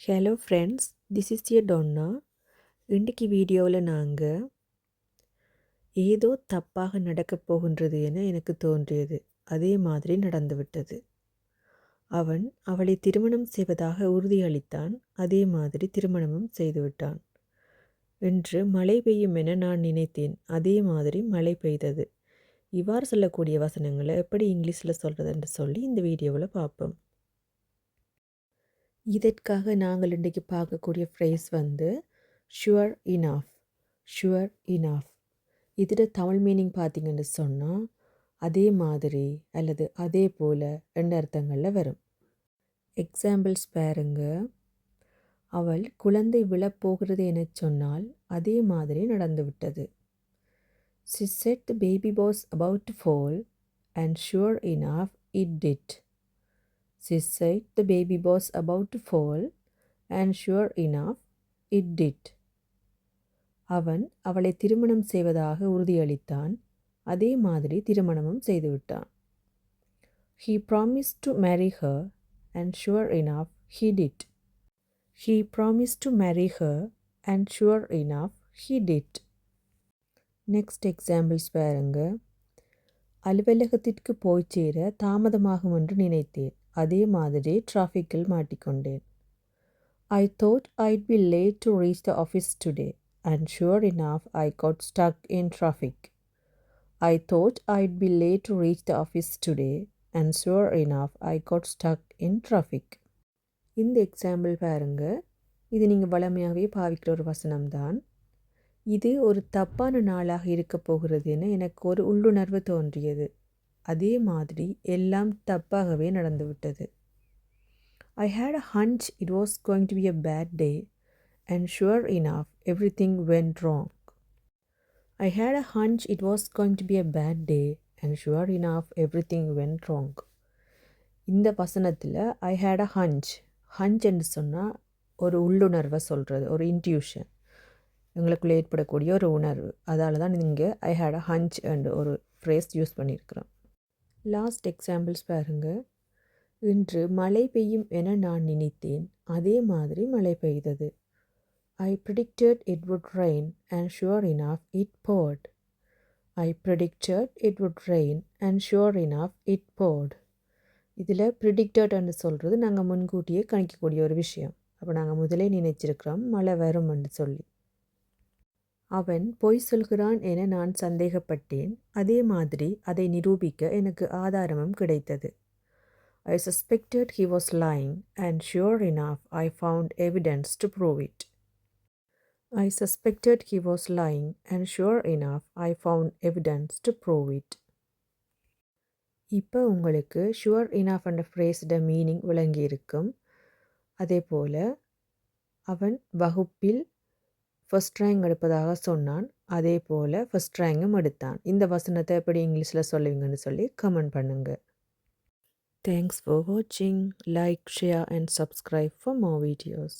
Hello friends this is ய டொன்னா இன்றைக்கு வீடியோவில் நாங்கள் ஏதோ தப்பாக நடக்கப் போகின்றது என எனக்கு தோன்றியது. அதே மாதிரி நடந்துவிட்டது அவன் அவளை திருமணம் செய்வதாக உறுதியளித்தான். அதே மாதிரி திருமணமும் செய்துவிட்டான் என்று மழை பெய்யும் என நான் நினைத்தேன். அதே மாதிரி மழை பெய்தது. இவ்வாறு சொல்லக்கூடிய வசனங்களை எப்படி இங்கிலீஷில் சொல்கிறதுன்னு சொல்லி இந்த வீடியோவில் பார்ப்போம். இதற்காக நாங்கள் இன்றைக்கு பார்க்கக்கூடிய ஃப்ரேஸ் வந்து ஷுவர் இனாஃப் ஷுவர் இனாஃப் இதில் தமிழ் மீனிங் பார்த்தீங்கன்னு சொன்னால் அதே மாதிரி அல்லது அதே போல் ரெண்டு அர்த்தங்களில் வரும். எக்ஸாம்பிள்ஸ் பாருங்க. அவள் குழந்தை விழப்போகிறது என சொன்னால் அதே மாதிரி நடந்துவிட்டது she said the baby was about to fall and sure enough it did She said the baby was about to fall, and sure enough, it did. அவன் அவளை திருமணம் செய்வதாக உறுதியளித்தான். அதே மாதிரி திருமணமும் செய்துவிட்டான். He promise to marry her and sure enough he did he promise to marry her and sure enough he did next examples பாருங்க. அலுவலகத்திற்கு போய் சேர தாமதமாகும் என்று நினைத்தேன். அதே மாதிரி டிராஃபிக்கில் மாட்டிக்கொண்டேன். I thought I'd be late to reach the office today and sure enough I got stuck in traffic I thought I'd be late to reach the office today and sure enough I got stuck in traffic இந்த example பாருங்க. இது நீங்கள் வளமையாகவே பாவிக்கிற ஒரு வசனம்தான். இது ஒரு தப்பான நாளாக இருக்க போகிறதுன்னு எனக்கு ஒரு உள்ளுணர்வு தோன்றியது. அதே மாதிரி எல்லாம் தப்பாகவே நடந்துவிட்டது I had a hunch it was going to be a bad day and sure enough everything went wrong I had a hunch it was going to be a bad day and sure enough everything went wrong இந்த வசனத்தில் I had a hunch hunch என்று சொன்னால் ஒரு உள்ளுணர்வை சொல்கிறது ஒரு intuition எங்களுக்குள்ளே ஏற்படக்கூடிய ஒரு உணர்வு. அதால் தான் இங்கே I had a hunch and ஒரு ஃப்ரேஸ் யூஸ் பண்ணியிருக்கிறோம். லாஸ்ட் எக்ஸாம்பிள்ஸ் பாருங்கள் இன்று மழை பெய்யும் என நான் நினைத்தேன். அதே மாதிரி மழை பெய்தது. I predicted it would rain and sure enough it poured I predicted it would rain and sure enough it poured இதில் ப்ரிடிக்டட்னு சொல்கிறது நாங்கள் முன்கூட்டியே கணிக்கக்கூடிய ஒரு விஷயம். அப்போ நாங்கள் முதலே நினைச்சிருக்கிறோம் மழை வரும்னு சொல்லி. அவன் பொய் சொல்கிறான் என நான் சந்தேகப்பட்டேன். அதே மாதிரி அதை நிரூபிக்க எனக்கு ஆதாரமும் கிடைத்தது. I suspected he was lying and sure enough I found evidence to prove it I suspected he was lying and sure enough I found evidence to prove it இப்போ உங்களுக்கு ஷுவர் இனாஃப் என்ற ஃப்ரேஸோட மீனிங் விளங்கியிருக்கும். அதே போல் அவன் வகுப்பில் first rank எடுப்பதாக சொன்னான். அதே போல் ஃபஸ்ட் ரேங்கும் எடுத்தான். இந்த வசனத்தை எப்படி இங்கிலீஷில் சொல்லுவீங்கன்னு சொல்லி கமெண்ட் பண்ணுங்கள் தேங்க்ஸ் ஃபார் வாட்சிங் like share and subscribe for more videos